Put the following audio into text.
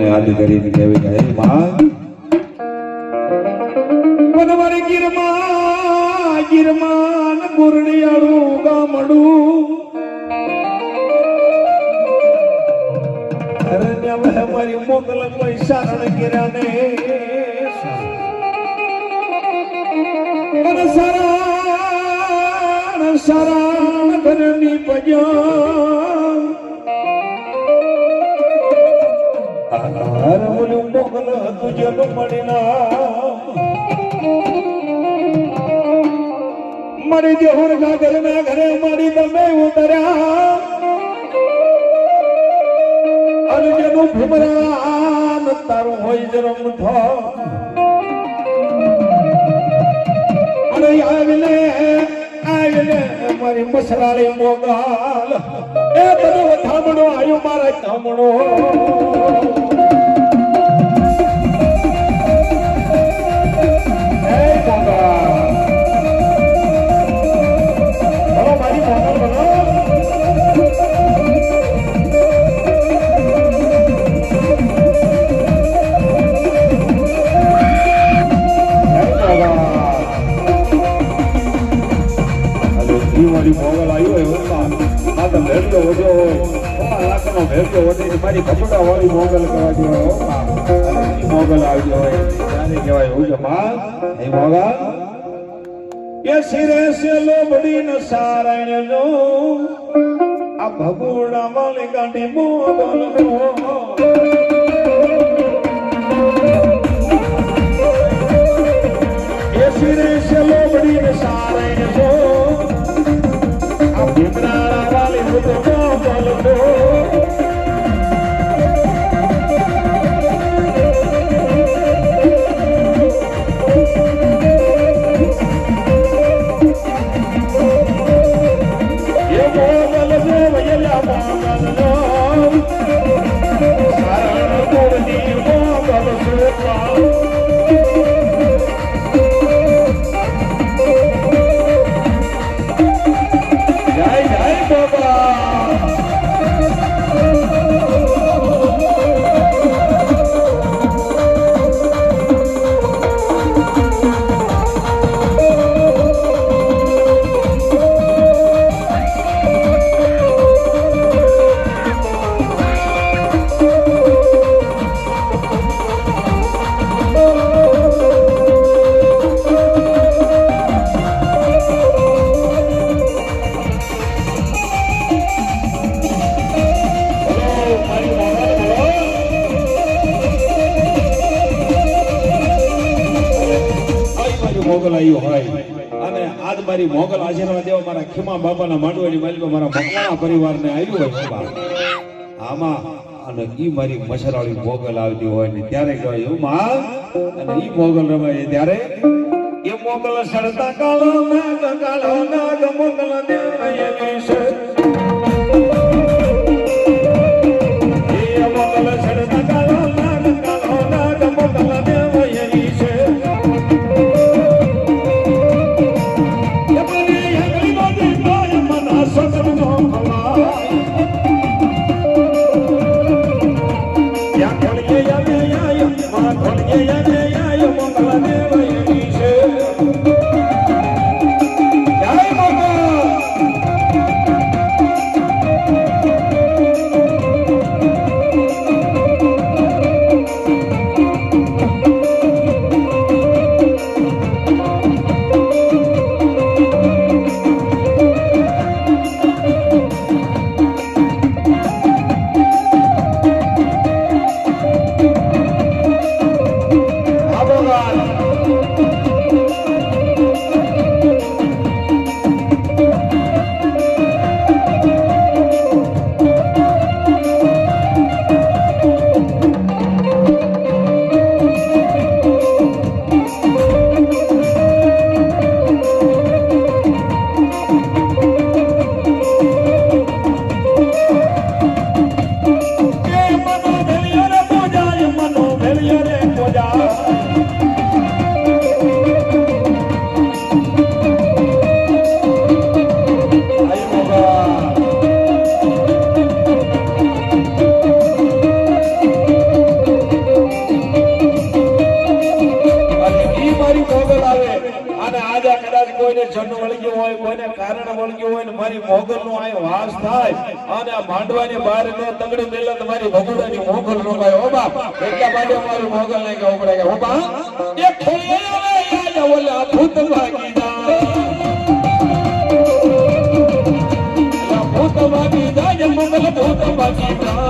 યાદ કરીને કેવી જાય માં વનવારી ગિરમા ગિરમાન ગુરડિયાળું ગામડું. અરણ્ય વહે મારી મોગલ પૈસા રણ ગીરાને સરાણ સરાણ ઘરની પજા બોલું મોગલ તુજન મળીના મારી જોહર ગાગર ના ઘરે મારી તમે ઉતર્યા. અને જેનું ભૂમરાન તારું હોય જન્મ થો અને આવીને આવીને મારી મસરાળી મોગાલ. એ બધું થામણો આયો મારા થામણો ઓમાં ભેગો વધે મારી કપડા વાળી મોગલ કહેવા જેવા મોગલ આવી હોય ત્યારે કહેવાય હું કે માં એ મોગલ. કે શિરે સે લોબડી ન સારણ નો આ ભગુડા વાળી ગાંઠી મોગલ નો મોગલ મારી હોય. અને આજ મારી મોગલ આશીર્વાદ દેવા મારા ખીમા બાબાના માંડવાની માલિકો મારા મકવાણા પરિવારને આવ્યું હોય આમાં, અને ઈ મારી મસરાળી મોગલ આવતી હોય ને ત્યારે કહેવાય એવું માં અને ઈ મોગલ રમાય ત્યારે એ મોગલ સડતા કાળો નાગ કાળો નાગ મોગલ દેવાય આ માંડવાની બહાર ને તંગડી મેલે તમારી ભગુડાની મોગલ રોકાય. હો બાપ, એટલા માટે અમારું મોગલ નહીં કે ઉપડે કે? હો બા એ ખોલે ઓલા ભૂત ભાગી ભૂત ભાગી જાય, મોગલ ભૂત ભાગી જાય.